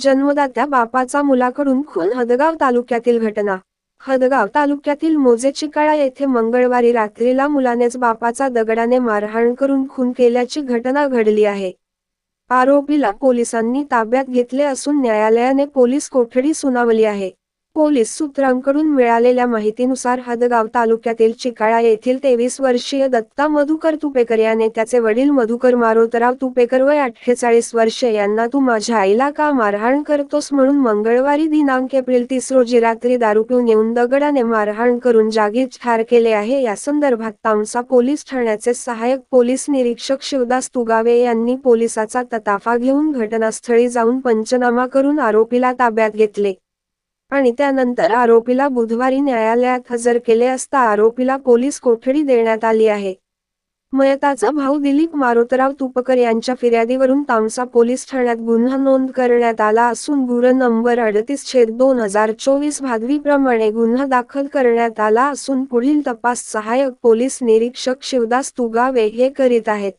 जन्मदात्या बापाचा मुलाकडून खून हदगाव तालुक्यातील घटना. हदगाव तालुक्यातील मोजे चिकाळा येथे मंगळवारी रात्रीला मुलानेच बापाचा दगडाने मारहाण करून खून केल्याची घटना घडली आहे. आरोपीला पोलिसांनी ताब्यात घेतले असून न्यायालयाने पोलीस कोठडी सुनावली आहे. पोलीस सूत्रांकडून मिळालेल्या माहितीनुसार हदगाव तालुक्यातील चिकाळा येथील तेवीस वर्षीय दत्ता मधुकर तुपेकर याने त्याचे वडील मधुकर मारोतराव तुपेकर वय अठ्ठेचाळीस वर्षे यांना तू माझ्या आईला का मारहाण करतोस म्हणून मंगळवारी दिनांक एप्रिल तीस रोजी रात्री दारू पिऊन येऊन दगडाने मारहाण करून जागीच ठार केले आहे. या संदर्भात तामसा पोलीस ठाण्याचे सहाय्यक पोलीस निरीक्षक शिवदास तुगावे यांनी पोलिसाचा तताफा घेऊन घटनास्थळी जाऊन पंचनामा करून आरोपीला ताब्यात घेतले. आणि त्यानंतर आरोपीला बुधवारी न्यायालयात हजर केले असता आरोपीला पोलीस कोठडी देण्यात आली आहे. मयताचा भाऊ दिलीप मारोतराव तुपकर यांच्या फिर्यादीवरून तामसा पोलीस ठाण्यात गुन्हा नोंद करण्यात आला असून गुर नंबर अडतीस छेद दोन हजार चोवीस भादवीप्रमाणे गुन्हा दाखल करण्यात आला असून पुढील तपास सहाय्यक पोलीस निरीक्षक शिवदास तुगावे हे करीत आहेत.